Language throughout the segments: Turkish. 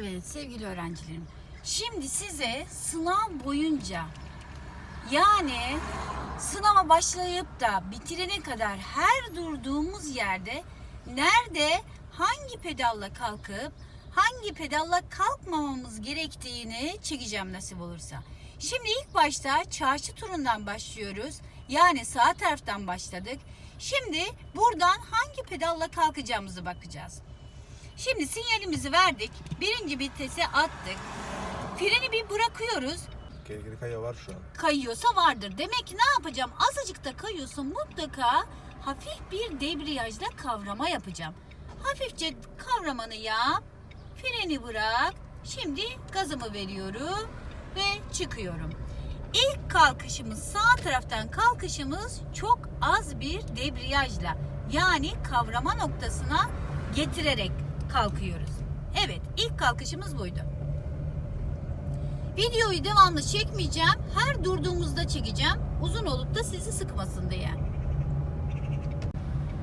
Evet sevgili öğrencilerim. Şimdi size sınav boyunca yani sınava başlayıp da bitirene kadar her durduğumuz yerde nerede hangi pedalla kalkıp hangi pedalla kalkmamamız gerektiğini çekeceğim nasip olursa. Şimdi ilk başta çarşı turundan başlıyoruz. Yani sağ taraftan başladık. Şimdi buradan hangi pedalla kalkacağımızı bakacağız. Şimdi sinyalimizi verdik. Birinci vitese attık. Freni bir bırakıyoruz. Geri kaya var şu an. Kayıyorsa vardır. Demek ki ne yapacağım? Azıcık da kayıyorsa mutlaka hafif bir debriyajla kavrama yapacağım. Hafifçe kavramanı yap. Freni bırak. Şimdi gazımı veriyorum ve çıkıyorum. İlk kalkışımız sağ taraftan kalkışımız çok az bir debriyajla yani kavrama noktasına getirerek kalkıyoruz. Evet ilk kalkışımız buydu. Videoyu devamlı çekmeyeceğim. Her durduğumuzda çekeceğim. Uzun olup da sizi sıkmasın diye.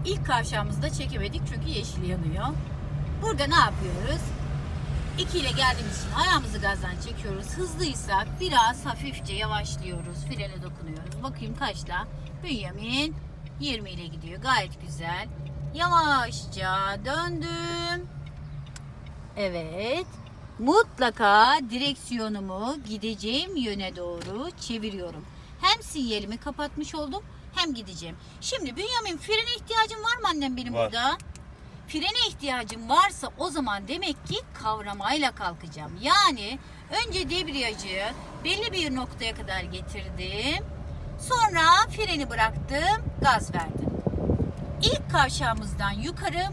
İlk kavşağımızda çekemedik çünkü yeşil yanıyor. Burada ne yapıyoruz? 2 ile geldiğimiz için ayağımızı gazdan çekiyoruz. Hızlıysak biraz hafifçe yavaşlıyoruz. Frene dokunuyoruz. Bakayım kaçta? Bünyamin 20 ile gidiyor. Gayet güzel. Yavaşça döndüm. Evet. Mutlaka direksiyonumu gideceğim yöne doğru çeviriyorum. Hem sinyalimi kapatmış oldum hem gideceğim. Şimdi Bünyamin frene ihtiyacım var mı annem benim Var. burada? Frene ihtiyacım varsa o zaman demek ki kavramayla kalkacağım. Yani önce debriyajı belli bir noktaya kadar getirdim. Sonra freni bıraktım, gaz verdim. İlk kavşağımızdan yukarı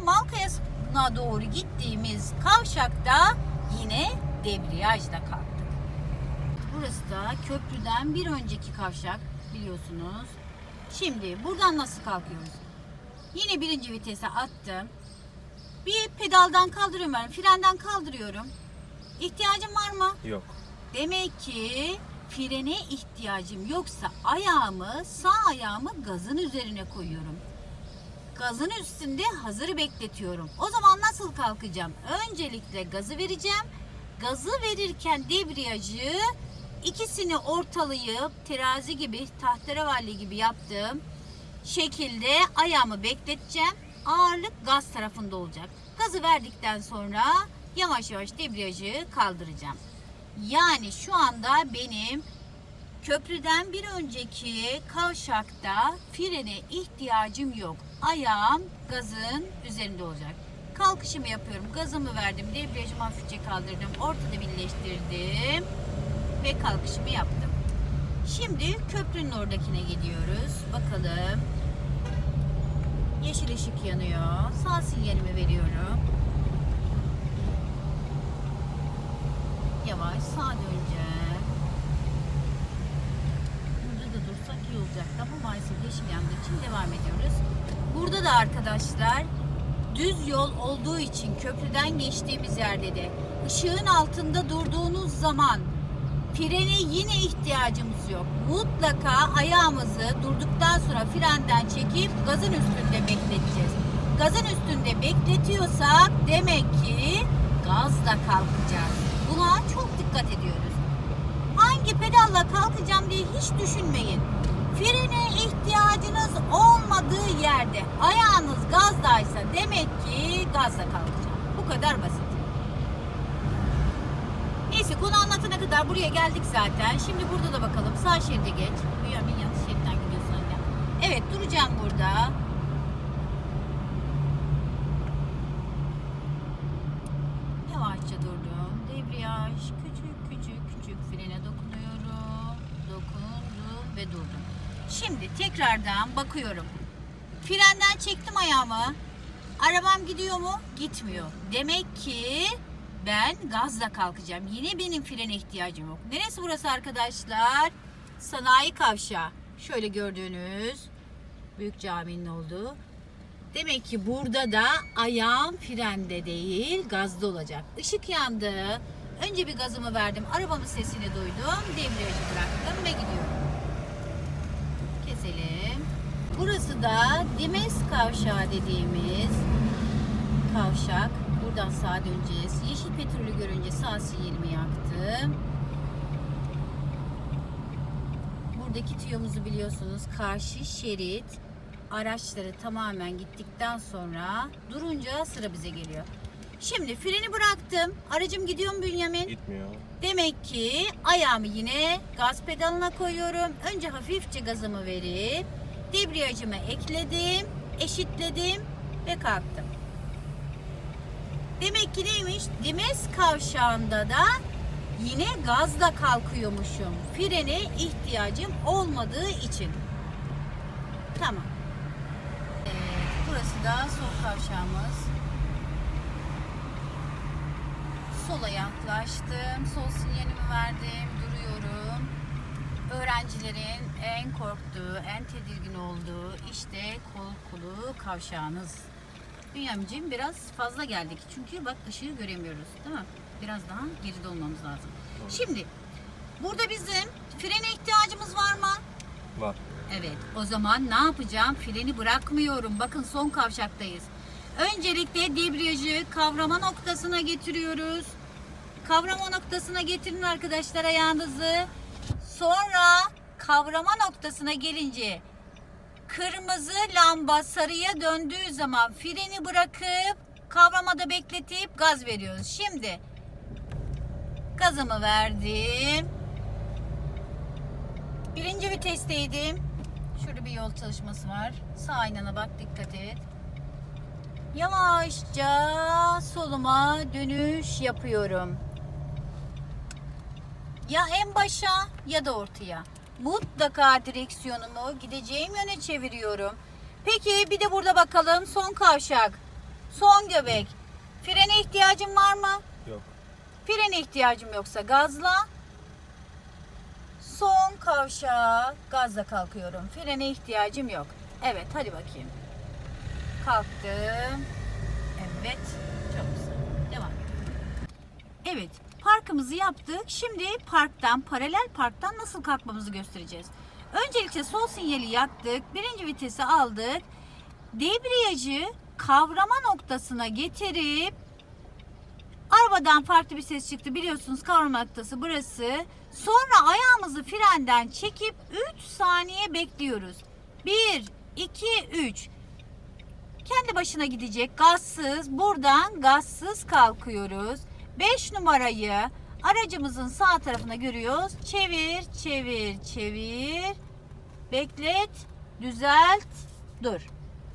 Malkaya'sına doğru gittiğimiz kavşakta yine debriyajla kalktık. Burası da köprüden bir önceki kavşak biliyorsunuz. Şimdi buradan nasıl kalkıyoruz? Yine birinci vitese attım. Bir pedaldan kaldırıyorum ben, frenden kaldırıyorum. İhtiyacım var mı? Yok. Demek ki frene ihtiyacım yoksa ayağımı, sağ ayağımı gazın üzerine koyuyorum. Gazın üstünde hazır bekletiyorum. O zaman nasıl kalkacağım? Öncelikle gazı vereceğim. Gazı verirken debriyajı ikisini ortalayıp terazi gibi, tahterevalli gibi yaptığım şekilde ayağımı bekleteceğim. Ağırlık gaz tarafında olacak. Gazı verdikten sonra yavaş yavaş debriyajı kaldıracağım. Yani şu anda benim köprüden bir önceki kavşakta frene ihtiyacım yok. Ayağım gazın üzerinde olacak. Kalkışımı yapıyorum. Gazımı verdim. Debriyajımı hafifçe kaldırdım. Ortada birleştirdim. Ve kalkışımı yaptım. Şimdi köprünün oradakine gidiyoruz. Bakalım. Yeşil ışık yanıyor. Sağ sinyalimi veriyorum. Yavaş sağa döneceğim. Burada da dursak iyi olacak ama maalesef yeşil yandığı için devam ediyoruz. Burada da arkadaşlar düz yol olduğu için köprüden geçtiğimiz yerde de ışığın altında durduğunuz zaman frene yine ihtiyacımız yok. Mutlaka ayağımızı durduktan sonra frenden çekip gazın üstünde bekleteceğiz. Gazın üstünde bekletiyorsak demek ki gazla kalkacağız. Buna çok dikkat ediyoruz. Hangi pedalla kalkacağım diye hiç düşünmeyin. Yerde ayağınız gazdaysa demek ki gazla kalkacağım. Bu kadar basit. Neyse konu anlatana kadar buraya geldik zaten. Şimdi burada da bakalım. Sağ şeride geç. Bünyamin yanlış şeritten gidiyorsun anne. Evet duracağım burada. Yavaşça durdum. Debriyaj küçük küçük küçük frene dokunuyorum. Dokundum ve durdum. Şimdi tekrardan bakıyorum. Frenden çektim ayağımı. Arabam gidiyor mu? Gitmiyor. Demek ki ben gazla kalkacağım. Yine benim frene ihtiyacım yok. Neresi burası arkadaşlar? Sanayi kavşağı. Şöyle gördüğünüz büyük caminin olduğu. Demek ki burada da ayağım frende değil gazda olacak. Işık yandı. Önce bir gazımı verdim. Arabamın sesini duydum. Debriyajı bıraktım ve gidiyorum. Keselim. Burası da Dimes kavşağı dediğimiz kavşak. Buradan sağa döneceğiz. Yeşil petrolü görünce sağ sinyalimi yaktım. Buradaki tiyomuzu biliyorsunuz karşı şerit araçları tamamen gittikten sonra durunca sıra bize geliyor. Şimdi freni bıraktım. Aracım gidiyor mu Bünyamin? Gitmiyor. Demek ki ayağımı yine gaz pedalına koyuyorum. Önce hafifçe gazımı verip debriyajımı ekledim, eşitledim ve kalktım. Demek ki neymiş? Dimes kavşağında da yine gazla kalkıyormuşum. Frene ihtiyacım olmadığı için. Tamam. Evet, burası da sol kavşağımız. Sola yaklaştım. Sol sinyalimi verdim. Öğrencilerin en korktuğu, en tedirgin olduğu işte kol kolu kavşağınız. Bünyamin'ciğim biraz fazla geldik. Çünkü bak ışığı göremiyoruz değil mi? Biraz daha geride olmamız lazım. Şimdi burada bizim frene ihtiyacımız var mı? Var. Evet. O zaman ne yapacağım? Freni bırakmıyorum. Bakın son kavşaktayız. Öncelikle debriyajı kavrama noktasına getiriyoruz. Kavrama noktasına getirin arkadaşlar ayağınızı. Sonra kavrama noktasına gelince kırmızı lamba sarıya döndüğü zaman freni bırakıp kavramada bekletip gaz veriyoruz. Şimdi gazımı verdim. Birinci vitesteydim. Şurada bir yol çalışması var. Sağ aynana bak dikkat et. Yavaşça soluma dönüş yapıyorum. Ya en başa ya da ortaya. Mutlaka direksiyonumu gideceğim yöne çeviriyorum. Peki bir de burada bakalım son kavşak. Son göbek. Frene ihtiyacım var mı? Yok. Frene ihtiyacım yoksa gazla. Son kavşağa gazla kalkıyorum. Frene ihtiyacım yok. Evet hadi bakayım. Kalktım. Evet. Çok güzel. Devam edelim. Evet. Parkımızı yaptık. Şimdi parktan, paralel parktan nasıl kalkmamızı göstereceğiz. Öncelikle sol sinyali yaktık. Birinci vitesi aldık. Debriyajı kavrama noktasına getirip Arabadan farklı bir ses çıktı. Biliyorsunuz kavrama noktası burası. Sonra ayağımızı frenden çekip 3 saniye bekliyoruz. 1, 2, 3. Kendi başına gidecek gazsız. Buradan gazsız kalkıyoruz. 5 numarayı aracımızın sağ tarafına görüyoruz. Çevir, çevir, çevir. Beklet, düzelt, dur.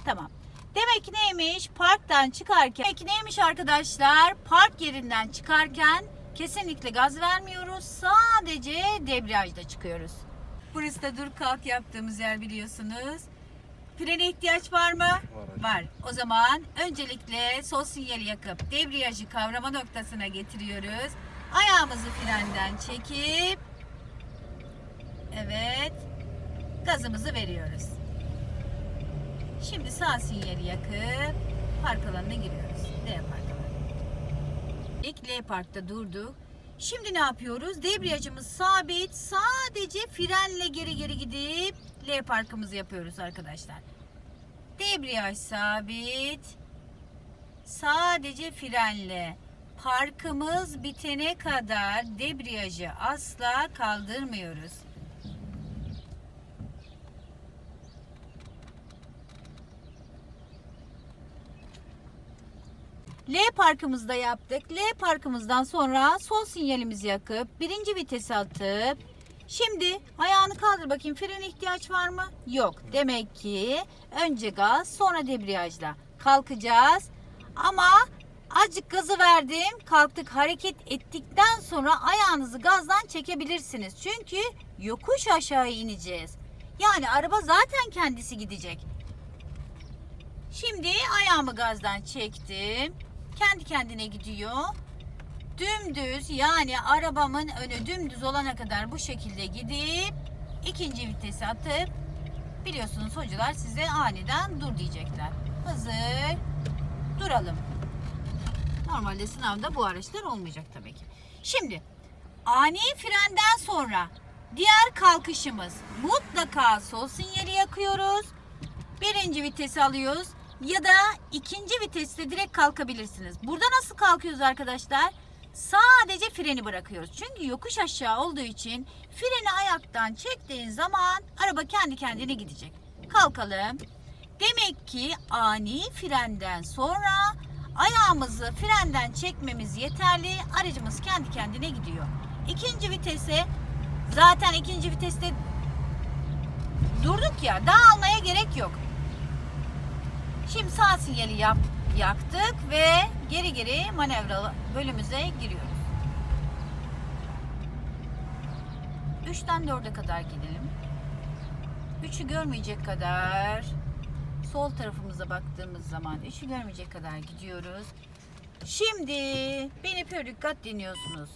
Tamam. Demek ki neymiş? Parktan çıkarken. Demek ki neymiş arkadaşlar? Park yerinden çıkarken kesinlikle gaz vermiyoruz. Sadece debriyajda çıkıyoruz. Burası da dur kalk yaptığımız yer biliyorsunuz. Frene ihtiyaç var mı? hocam. Var. O zaman öncelikle sol sinyali yakıp debriyajı kavrama noktasına getiriyoruz. Ayağımızı frenden çekip evet gazımızı veriyoruz. Şimdi sağ sinyali yakıp park alanına giriyoruz. D park alanı. İlk L parkta durduk. Şimdi ne yapıyoruz? Debriyajımız sabit. Sadece frenle geri geri gidip L parkımızı yapıyoruz arkadaşlar. Debriyaj sabit. Sadece frenle. Parkımız bitene kadar debriyajı asla kaldırmıyoruz. L parkımızda yaptık. L parkımızdan sonra sol sinyalimizi yakıp birinci vitesi atıp şimdi ayağını kaldır bakayım frene ihtiyaç var mı? Yok. Demek ki önce gaz sonra debriyajla kalkacağız. Ama azıcık gazı verdim kalktık hareket ettikten sonra ayağınızı gazdan çekebilirsiniz. Çünkü yokuş aşağı ineceğiz. Yani araba zaten kendisi gidecek. Şimdi ayağımı gazdan çektim. Kendi kendine gidiyor. Dümdüz yani arabamın önü dümdüz olana kadar bu şekilde gidip ikinci vitesi atıp biliyorsunuz hocalar size aniden dur diyecekler. Hazır. Duralım. Normalde sınavda bu araçlar olmayacak tabii ki. Şimdi ani frenden sonra diğer kalkışımız mutlaka sol sinyali yakıyoruz. Birinci vitesi alıyoruz ya da ikinci viteste direkt kalkabilirsiniz. Burada nasıl kalkıyoruz arkadaşlar? Sadece freni bırakıyoruz. Çünkü yokuş aşağı olduğu için freni ayaktan çektiğin zaman araba kendi kendine gidecek. Kalkalım. Demek ki ani frenden sonra ayağımızı frenden çekmemiz yeterli. Aracımız kendi kendine gidiyor. İkinci vitese zaten ikinci viteste durduk ya daha almaya gerek yok. Şimdi sağ sinyali yap, yaktık ve geri geri manevra bölümümüze giriyoruz. 3'ten 4'e kadar gidelim. 3'ü görmeyecek kadar sol tarafımıza baktığımız zaman 3'ü görmeyecek kadar gidiyoruz. Şimdi beni pür dikkat dinliyorsunuz.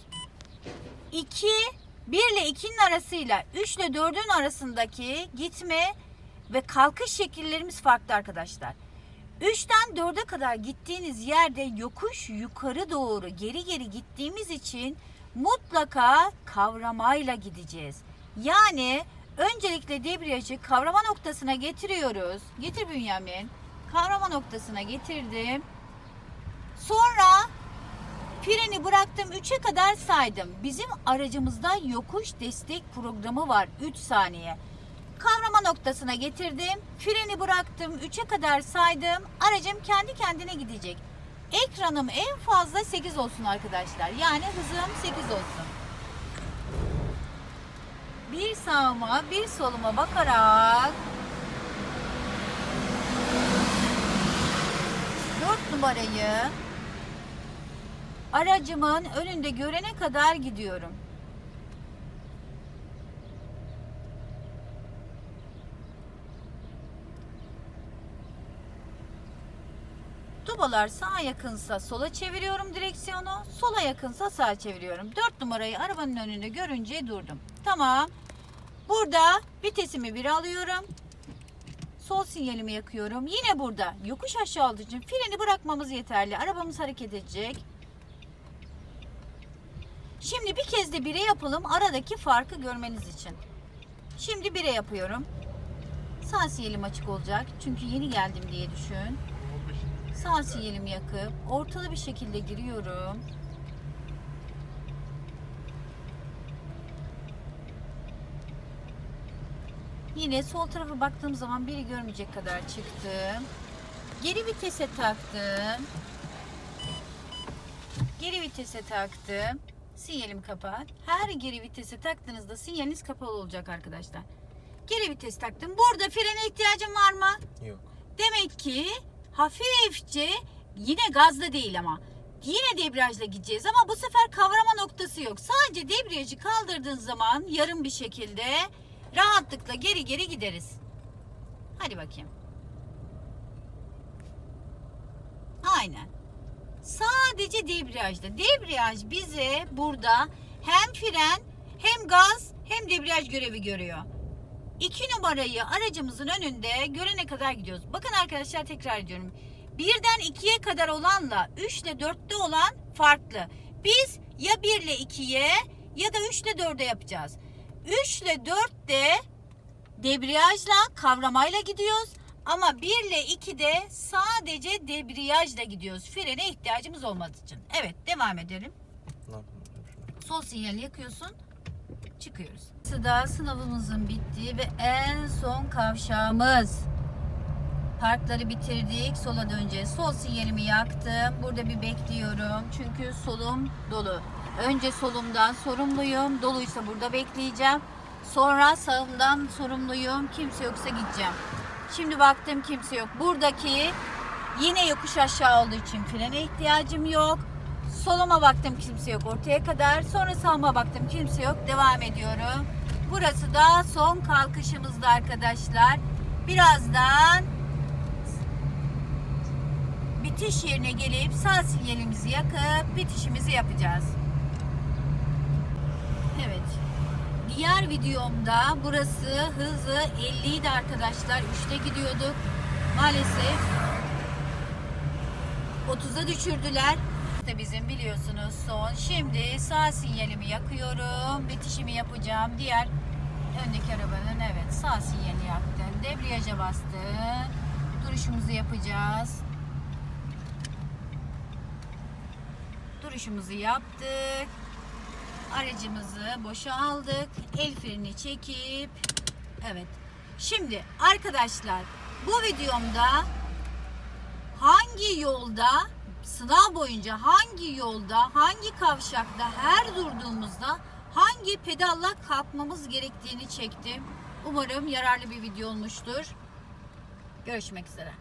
2 1 ile 2'nin arasıyla 3 ile 4'ün arasındaki gitme ve kalkış şekillerimiz farklı arkadaşlar. 3'ten 4'e kadar gittiğiniz yerde yokuş yukarı doğru geri geri gittiğimiz için mutlaka kavramayla gideceğiz. Yani öncelikle debriyajı kavrama noktasına getiriyoruz. Getir Bünyamin. Kavrama noktasına getirdim. Sonra freni bıraktım 3'e kadar saydım. Bizim aracımızda yokuş destek programı var 3 saniye. Kavrama noktasına getirdim. Freni bıraktım. 3'e kadar saydım. Aracım kendi kendine gidecek. Ekranım en fazla 8 olsun arkadaşlar. Yani hızım 8 olsun. Bir sağıma bir soluma bakarak 4 numarayı aracımın önünde görene kadar gidiyorum. Dubalar sağa yakınsa sola çeviriyorum direksiyonu. Sola yakınsa sağa çeviriyorum. 4 numarayı arabanın önünde görünce durdum. Tamam. Burada vitesimi bir alıyorum. Sol sinyalimi yakıyorum. Yine burada yokuş aşağı olduğu için freni bırakmamız yeterli. Arabamız hareket edecek. Şimdi bir kez de bire yapalım aradaki farkı görmeniz için. Şimdi bire yapıyorum. Sağ sinyalim açık olacak. Çünkü yeni geldim diye düşün. Sağ sinyalimi yakıp ortalı bir şekilde giriyorum. Yine sol tarafa baktığım zaman biri görmeyecek kadar çıktım. Geri vitese taktım. Geri vitese taktım. Sinyalimi kapat. Her geri vitese taktığınızda sinyaliniz kapalı olacak arkadaşlar. Geri vites taktım. Burada frene ihtiyacım var mı? Yok. Demek ki hafifçe yine gazda değil ama yine debriyajla gideceğiz ama bu sefer kavrama noktası yok. Sadece debriyajı kaldırdığın zaman yarım bir şekilde rahatlıkla geri geri gideriz. Hadi bakayım. Aynen. Sadece debriyajda. Debriyaj bize burada hem fren hem gaz hem debriyaj görevi görüyor. 2 numarayı aracımızın önünde görene kadar gidiyoruz. Bakın arkadaşlar tekrar ediyorum. Birden 2'ye kadar olanla 3 ile 4'te olan farklı. Biz ya 1 ile 2'ye ya da 3 ile 4'e yapacağız. 3 ile 4'te debriyajla kavramayla gidiyoruz. Ama 1 ile 2'de sadece debriyajla gidiyoruz. Frene ihtiyacımız olmadığı için. Evet devam edelim. Sol sinyali yakıyorsun. Çıkıyoruz. Sıda sınavımızın bittiği ve en son kavşağımız. Parkları bitirdik. Sola döneceğiz. Sol sinyalimi yaktım. Burada bir bekliyorum. Çünkü solum dolu. Önce solumdan sorumluyum. Doluysa burada bekleyeceğim. Sonra sağımdan sorumluyum. Kimse yoksa gideceğim. Şimdi baktım kimse yok. Buradaki yine yokuş aşağı olduğu için frene ihtiyacım yok. Soluma baktım kimse yok ortaya kadar. Sonra sağıma baktım kimse yok. Devam ediyorum. Burası da son kalkışımızda arkadaşlar. Birazdan bitiş yerine gelip sağ sinyalimizi yakıp bitişimizi yapacağız. Evet. Diğer videomda burası hızı 50 idi arkadaşlar. 3'te gidiyorduk. Maalesef 30'a düşürdüler. İşte bizim biliyorsunuz son. Şimdi sağ sinyalimi yakıyorum. Bitişimi yapacağım. Diğer öndeki arabanın evet sağ sinyalini yaktım. Debriyaja bastım. Duruşumuzu yapacağız. duruşumuzu yaptık. Aracımızı boşa aldık. El freni çekip evet. Şimdi arkadaşlar bu videomda hangi yolda sınav boyunca hangi yolda hangi kavşakta her durduğumuzda hangi pedalla kalkmamız gerektiğini çektim. Umarım yararlı bir video olmuştur. Görüşmek üzere.